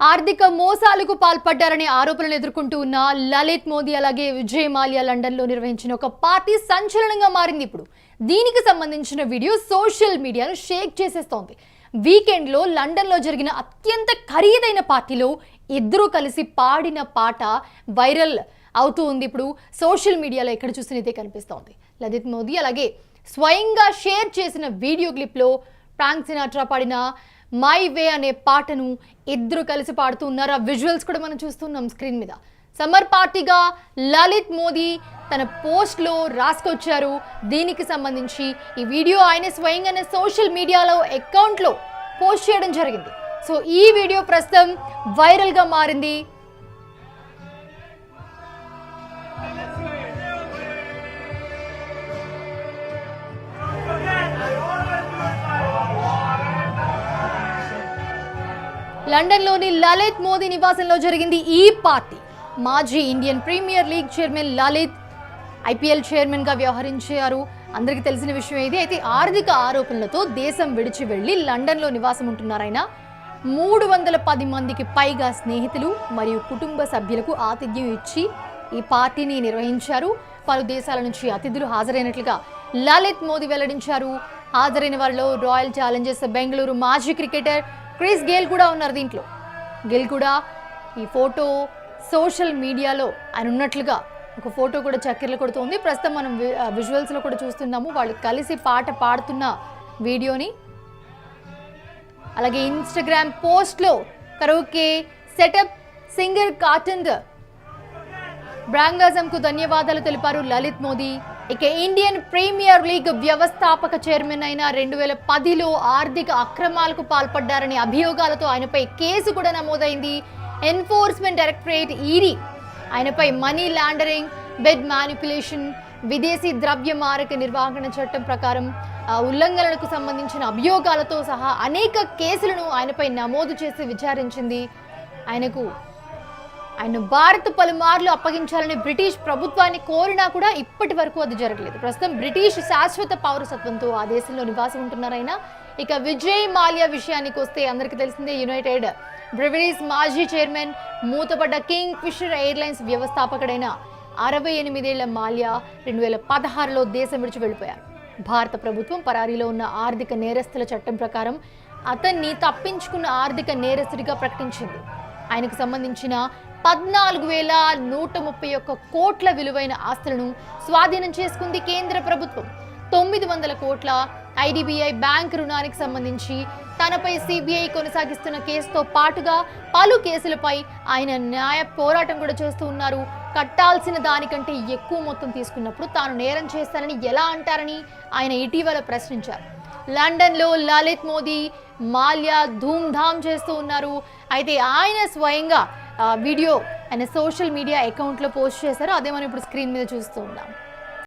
ఆర్థిక మోసాలకు పాల్పడ్డారనే ఆరోపణలు ఎదుర్కొంటూ ఉన్న లలిత్ మోదీ అలాగే విజయ్ మాల్యా లండన్లో నిర్వహించిన ఒక పార్టీ సంచలనంగా మారింది ఇప్పుడు. దీనికి సంబంధించిన వీడియో సోషల్ మీడియాను షేక్ చేసేస్తోంది. వీకెండ్లో లండన్లో జరిగిన అత్యంత ఖరీదైన పార్టీలో ఇద్దరూ కలిసి పాడిన పాట వైరల్ అవుతూ ఉంది ఇప్పుడు. సోషల్ మీడియాలో ఎక్కడ చూసినా ఇదే కనిపిస్తోంది. లలిత్ మోదీ అలాగే స్వయంగా షేర్ చేసిన వీడియో క్లిప్లో ప్రాంక్ సినాట్రా పాడిన మై వే అనే పాటను ఇద్దరు కలిసి పాడుతున్నారు. ఆ విజువల్స్ కూడా మనం చూస్తున్నాం స్క్రీన్ మీద. సమ్మర్ పార్టీగా లలిత్ మోదీ తన పోస్ట్లో రాసుకొచ్చారు. దీనికి సంబంధించి ఈ వీడియో ఆయన స్వయంగానే సోషల్ మీడియాలో అకౌంట్లో పోస్ట్ చేయడం జరిగింది. సో ఈ వీడియో ప్రస్తుతం వైరల్గా మారింది. లండన్లోని లలిత్ మోదీ నివాసంలో జరిగింది ఈ పార్టీ. మాజీ Indian Premier League chairman Lalit IPL చైర్మన్గా వ్యవహరించారు. అందరికీ తెలిసిన విషయం ఇది. అయితే ఆర్థిక ఆరోపణలతో దేశం విడిచి వెళ్ళి లండన్లో నివాసం ఉంటున్నారాయన మూడు వందల పది మందికి పైగా స్నేహితులు మరియు కుటుంబ సభ్యులకు ఆతిథ్యం ఇచ్చి ఈ పార్టీని నిర్వహించారు. పలు దేశాల నుంచి అతిథులు హాజరైనట్లుగా లలిత్ మోదీ వెల్లడించారు. హాజరైన వారిలో రాయల్ ఛాలెంజర్స్ బెంగళూరు మాజీ క్రికెటర్ క్రిస్ గేల్ కూడా ఉన్నారు దీంట్లో. గేల్ కూడా ఈ ఫోటో సోషల్ మీడియాలో ఆయన ఉన్నట్లుగా ఒక ఫోటో కూడా చక్కెర్లు కొడుతోంది. ప్రస్తుతం మనం విజువల్స్లో కూడా చూస్తున్నాము. వాళ్ళు కలిసి పాట పాడుతున్న వీడియోని. అలాగే ఇన్స్టాగ్రామ్ పోస్ట్లో కరోకే సెటప్ సింగర్ కాటంద్ బ్రాంగాజంకు ధన్యవాదాలు తెలిపారు. లలిత్ మోదీ ఇక ఇండియన్ ప్రీమియర్ లీగ్ వ్యవస్థాపక చైర్మన్ అయిన రెండు వేల పదిలో ఆర్థిక అక్రమాలకు పాల్పడ్డారనే అభియోగాలతో ఆయనపై కేసు కూడా నమోదైంది. ఎన్ఫోర్స్మెంట్ డైరెక్టరేట్ ఈడీ ఆయనపై మనీ లాండరింగ్ బెడ్ మ్యానిపులేషన్ విదేశీ ద్రవ్య మారక నిర్వహణ చట్టం ప్రకారం ఉల్లంఘనలకు సంబంధించిన అభియోగాలతో సహా అనేక కేసులను ఆయనపై నమోదు చేసి విచారించింది. ఆయనకు ఆయన భారత్ పలుమార్లు అప్పగించాలని బ్రిటిష్ ప్రభుత్వాన్ని కోరినా కూడా ఇప్పటి వరకు అది జరగలేదు. ప్రస్తుతం బ్రిటిష్ శాశ్వత పౌరసత్వంతో ఆ దేశంలో నివాసం ఉంటున్నారైనా ఇక విజయ్ మాల్యా విషయానికి వస్తే అందరికీ తెలిసిందే యునైటెడ్ బ్రివరీస్ మాజీ చైర్మన్ మూతపడ్డ కింగ్ ఫిషర్ ఎయిర్లైన్స్ వ్యవస్థాపకుడైన అరవై ఎనిమిదేళ్ళ మాల్యా రెండు వేల పదహారులో దేశం విడిచి వెళ్ళిపోయారు. భారత ప్రభుత్వం పరారీలో ఉన్న ఆర్థిక నేరస్తుల చట్టం ప్రకారం అతన్ని తప్పించుకున్న ఆర్థిక నేరస్తుడిగా ప్రకటించింది. ఆయనకు సంబంధించిన పద్నాలుగు వేల నూట ముప్పై ఒక్క కోట్ల విలువైన ఆస్తులను స్వాధీనం చేసుకుంది కేంద్ర ప్రభుత్వం. తొమ్మిది వందల కోట్ల ఐడిబిఐ బ్యాంక్ రుణానికి సంబంధించి తనపై సిబిఐ కొనసాగిస్తున్న కేసుతో పాటుగా పలు కేసులపై ఆయన న్యాయ పోరాటం కూడా చేస్తూ ఉన్నారు. కట్టాల్సిన దానికంటే ఎక్కువ మొత్తం తీసుకున్నప్పుడు తాను నేరం చేస్తానని ఎలా అంటారని ఆయన ఇటీవల ప్రశ్నించారు. లండన్లో లలిత్ మోదీ మాల్యా ధూమ్ధామ్ చేస్తూ ఉన్నారు. అయితే ఆయన స్వయంగా వీడియో ఆయన సోషల్ మీడియా అకౌంట్లో పోస్ట్ చేశారు అదే మనం ఇప్పుడు స్క్రీన్ మీద చూస్తూ ఉన్నాం.